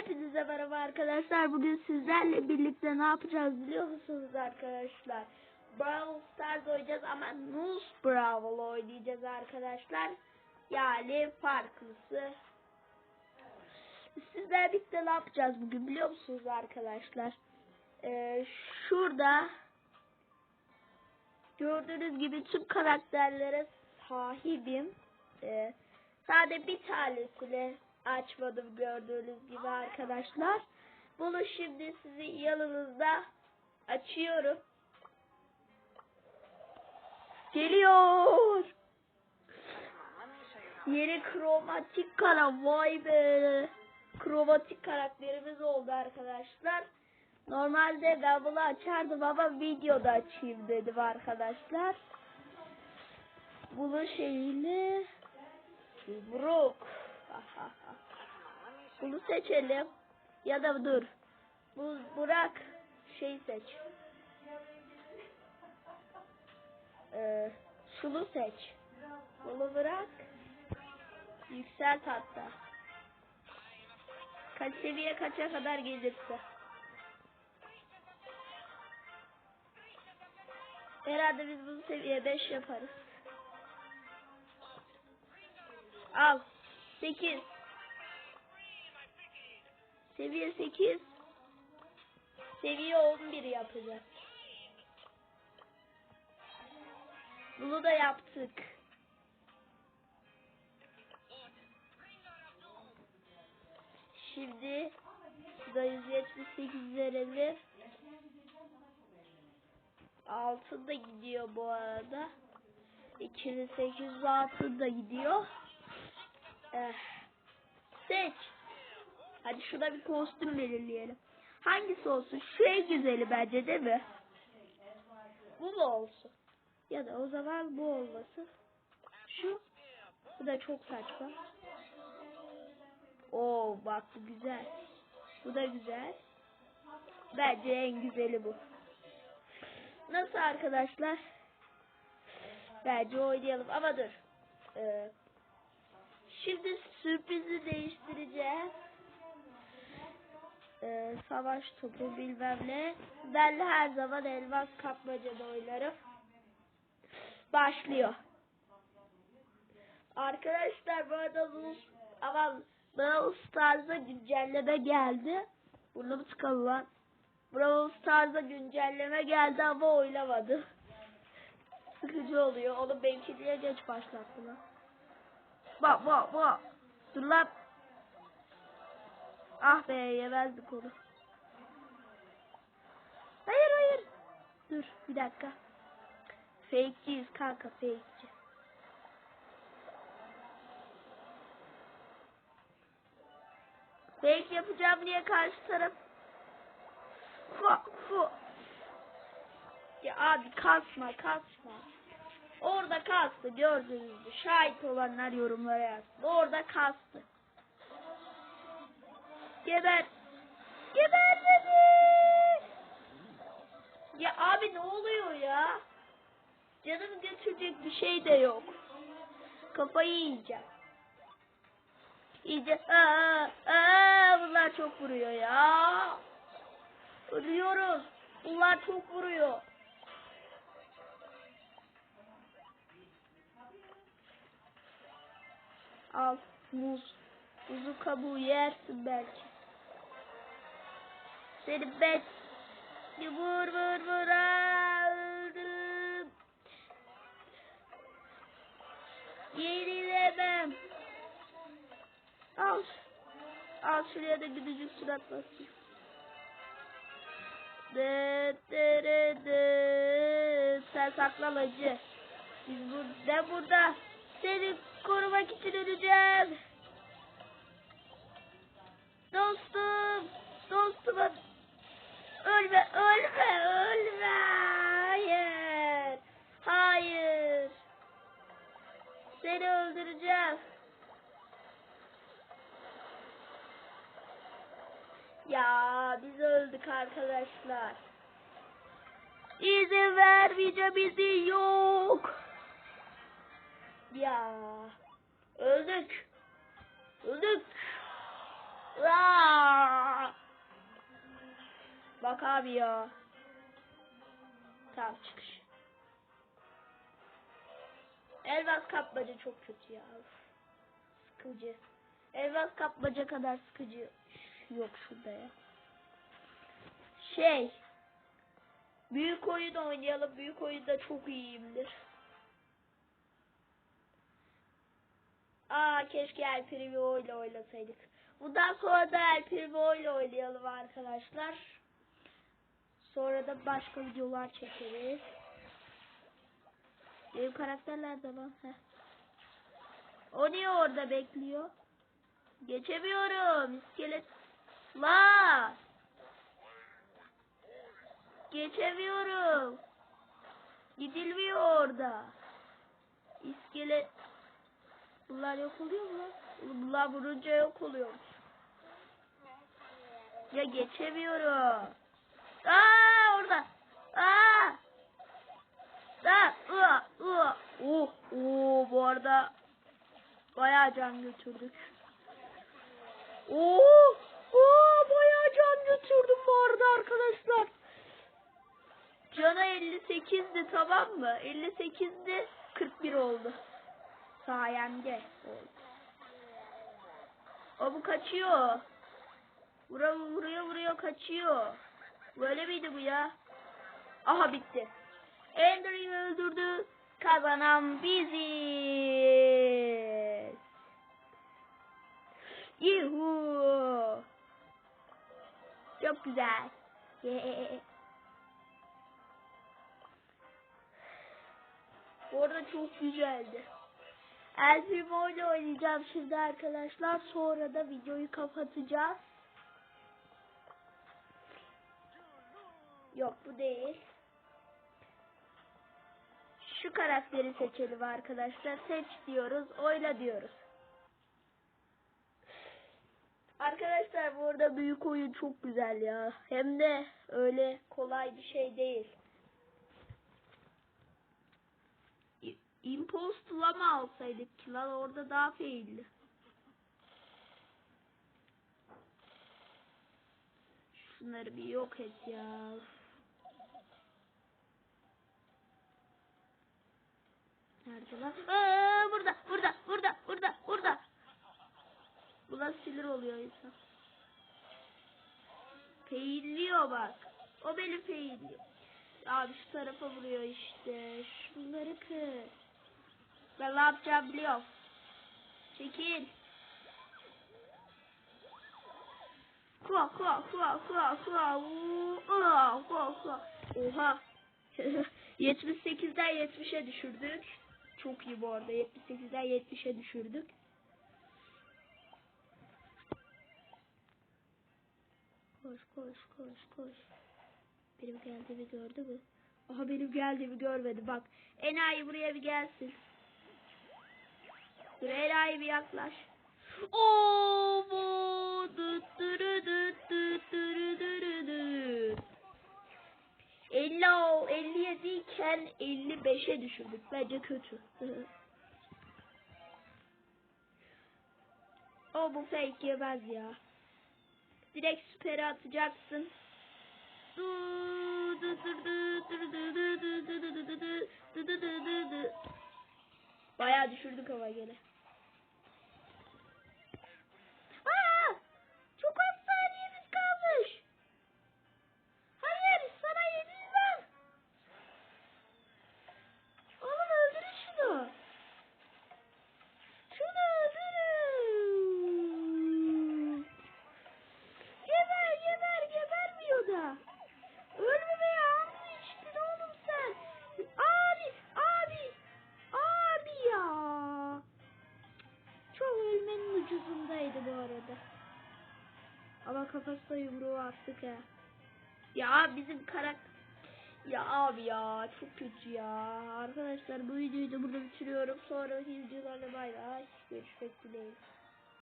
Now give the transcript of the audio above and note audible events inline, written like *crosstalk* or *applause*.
Hepinize merhaba arkadaşlar. Bugün sizlerle birlikte ne yapacağız biliyor musunuz arkadaşlar? Brawl Stars oynayacağız ama Noose Brawl oynayacağız arkadaşlar. Yani farklısı. Sizlerle birlikte ne yapacağız bugün biliyor musunuz arkadaşlar? Ee, şurada gördüğünüz gibi tüm karakterlere sahibim. Ee, sadece bir tanesini açmadım gördüğünüz gibi arkadaşlar. Bunu şimdi sizin yanınızda açıyorum. Geliyor. Yeni kromatik kara vay be. Kromatik karakterimiz oldu arkadaşlar. Normalde ben bunu açardım ama videoda açayım dedim arkadaşlar. Bunun şeyini Brook. *laughs* Bunu seçelim. Ya da dur. Bu Burak şey seç. Ee, şunu seç. Bunu bırak. Yükselt hatta. Kaç seviye kaça kadar gelirse. Herhalde biz bunu seviye 5 yaparız. Al. 8. Seviye 8. Seviye 11 yapacağız. Bunu da yaptık. Şimdi da 178 verelim. Altın da gidiyor bu arada. 2800 altın da gidiyor. Eh. Seç. Hadi şurada bir kostüm belirleyelim. Hangisi olsun? Şu en güzeli bence değil mi? Bu mu olsun? Ya da o zaman bu olmasın. Şu. Bu da çok saçma. Oo bak bu güzel. Bu da güzel. Bence en güzeli bu. Nasıl arkadaşlar? Bence oynayalım ama dur. Ee, şimdi sürprizi değiştireceğiz. Ee, savaş topu bilmem ne. Ben de her zaman elmas kapmacada oynarım. Başlıyor. Arkadaşlar bu arada bu ama Brawl Stars'a güncelleme geldi. Burnum tıkalı lan. Brawl Stars'a güncelleme geldi ama oynamadı. *laughs* Sıkıcı oluyor. Onu belki diye geç başlattılar. Bak bak bak. Dur lan. Ah be yemezdik onu. Hayır hayır. Dur bir dakika. Fake'ciyiz kanka fake'ci. Fake yapacağım diye karşı taraf. Fu fu. Ya abi kasma kasma. Orada kastı gördüğünüz gibi. Şahit olanlar yorumlara yazsın. Orada kastı. Geber. Geber beni. Ya abi ne oluyor ya? Canım götürecek bir şey de yok. Kafayı yiyeceğim. İyice aa, aa, bunlar çok vuruyor ya. Ölüyoruz. Bunlar çok vuruyor. Al muz. Muzu kabuğu yersin belki. Seni ben vur vur vur aa, öldüm. Yenilemem. Al. Al şuraya da gülücük surat basayım. Dıt dırı dıt. Sen saklan acı. Biz bur ben burada seni korumak için öleceğim. Dostum. Dostum. Arkadaşlar. İzin vermeyeceğim izin yok. Ya öldük. Öldük. Bak abi ya. Tamam çıkış. Elvas kapmaca çok kötü ya. Sıkıcı. Elvas kapmaca kadar sıkıcı yok şurada ya. Şey. Büyük oyun oynayalım. Büyük oyunda çok iyiyimdir. Aa keşke El Primo ile oynasaydık. Bundan sonra da El Primo ile oynayalım arkadaşlar. Sonra da başka videolar çekeriz. Benim karakter nerede lan? Heh. O niye orada bekliyor? Geçemiyorum. İskelet. La. Geçemiyorum. Gidilmiyor orada. İskelet. Bunlar yok oluyor mu? Bunlar vurunca yok oluyor. Ya geçemiyorum. Aa orada. Aa. Aa, ıa, ıa. Oh, oh, bu arada bayağı can götürdük. Oo, oo, bayağı can götürdüm bu arada arkadaşlar. Cana 58'di tamam mı? 58'di 41 oldu. Sayemde oldu. O bu kaçıyor. Vuruyor vuruyor vuruyor kaçıyor. Böyle miydi bu ya? Aha bitti. Andrew'i öldürdü. Kazanan biziz. Yuhu. Çok güzel. Yeah. Çok güzeldi. El Primo ile oynayacağım şimdi arkadaşlar. Sonra da videoyu kapatacağız. Yok bu değil. Şu karakteri seçelim arkadaşlar. Seç diyoruz. Oyla diyoruz. Arkadaşlar bu arada büyük oyun çok güzel ya. Hem de öyle kolay bir şey değil. İ- Impostula mı alsaydık ki lan orada daha failli. Şunları bir yok et ya. Nerede lan? Aa, burada, burada, burada, burada, burada. Buna sinir oluyor insan. Failliyor bak. O beni failliyor. Abi şu tarafa vuruyor işte. Şunları kır. Yapacağım biliyorum. Çekil. Kua kua kua kua kua. Aa, kua kua. Oha. *laughs* 78'den 70'e düşürdük. Çok iyi bu arada. 78'den 70'e düşürdük. Koş koş koş koş. Benim geldiğimi gördü mü? Aha benim geldiğimi görmedi bak. Enayi buraya bir gelsin. Enayi bir yaklaş. Oo bu dıt dırı dırı dıt. 50 o 57 iken 55'e düşürdük. Bence kötü. o bu fake yemez ya. Direkt süperi atacaksın. Bayağı düşürdük ama gene. Ucuzundaydı bu arada. Ama kafasına yumruğu attık ha. Ya bizim karakter... Ya abi ya çok kötü ya. Arkadaşlar bu videoyu da burada bitiriyorum. Sonraki videolarda bay bay. Görüşmek dileğiyle.